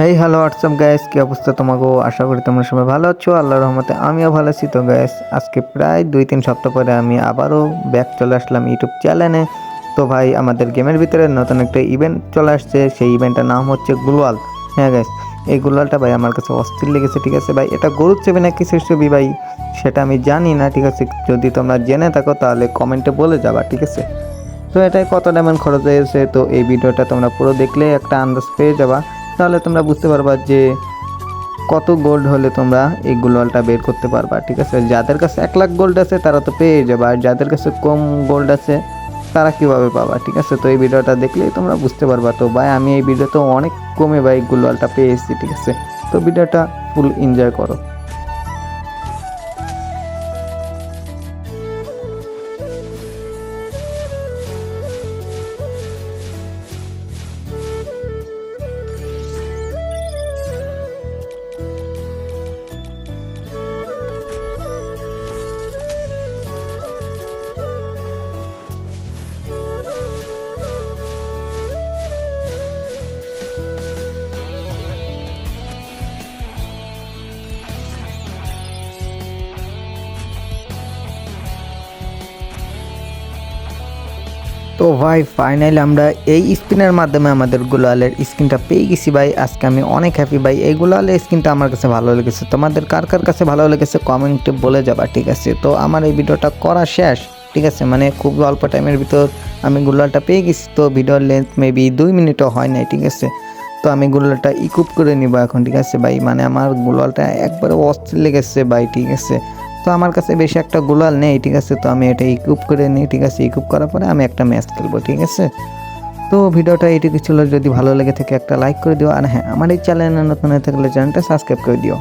Hey hello what's up guys কী অবস্থা তোমাকেও আশা করি তোমরা সবাই ভালো আছো। আল্লাহ রহমতে আমিও ভালো আছি। তো গ্যাস আজকে প্রায় দুই তিন সপ্তাহ পরে আমি আবারও ব্যাক চলে আসলাম ইউটিউব চ্যানেলে তো, ভাই, আমাদের গেমের ভিতরে নতুন একটা ইভেন্ট চলে আসছে। সেই ইভেন্টটার নাম হচ্ছে গ্লোয়াল হ্যাঁ গ্যাস এই গ্লোয়ালটা ভাই, আমার কাছে অস্থির লেগেছে, ঠিক আছে? ভাই, এটা গরুর চেপে না কিসের ছবি, ভাই? সেটা আমি জানি না, ঠিক আছে? যদি তোমরা জেনে থাকো, তাহলে কমেন্টে বলে যাবা, ঠিক আছে? তো, এটাই কত ডায়মন্ড খরচ হয়েছে? তো, এই ভিডিওটা তোমরা পুরো দেখলে একটা আন্দাজ পেয়ে যাবা। তাহলে তোমরা বুঝতে পারবা যে কত গোল্ড হলে তোমরা এই গোলওয়ালটা বের করতে পারবা, ঠিক আছে? যাদের কাছে এক লাখ গোল্ড আছে, তারা তো পেয়ে যাবে। আর যাদের কাছে কম গোল্ড আছে, তারা কীভাবে পাবা, ঠিক আছে? তো এই ভিডিওটা দেখলেই তোমরা বুঝতে পারবা। তো ভাই, আমি এই ভিডিওতে অনেক কমে ভাই গোলওয়ালটা এসেছি ঠিক আছে? তো ভিডিওটা ফুল এনজয় করো। তো ভাই ফাইনালি আমরা এই স্পিনের মাধ্যমে আমাদের গোলালের স্কিনটা পেয়ে গেছি ভাই। আজকে আমি অনেক হ্যাপি ভাই। এই গোলালের স্কিনটা আমার কাছে ভালো লেগেছে। তোমাদের কার কার কাছে ভালো লেগেছে কমেন্টে বলে যাবা, ঠিক আছে? তো আমার এই ভিডিওটা করা শেষ, ঠিক আছে? মানে খুব অল্প টাইমের ভিতর আমি গোলালটা পেয়ে গেছি। তো ভিডিওর লেন্থ মেবি দুই মিনিটও হয় নাই, ঠিক আছে? তো আমি গোলালটা ইকুপ করে নিব এখন, ঠিক আছে ভাই? মানে আমার গোলালটা একবারে অস্থির লেগেছে ভাই, ঠিক আছে? তো আমার কাছে বেশি একটা গোলাল নেই, ঠিক আছে? তো আমি এটা ইকুপ করে নিই, ঠিক আছে? ইকুপ করার পরে আমি একটা ম্যাচ খেলব, ঠিক আছে? তো ভিডিওটা এটুকু ছিল। যদি ভালো লেগে থাকে একটা লাইক করে দিও। আর হ্যাঁ আমার এই চ্যানেলে নতুন হয়ে থাকলে চ্যানেলটা সাবস্ক্রাইব করে দিও।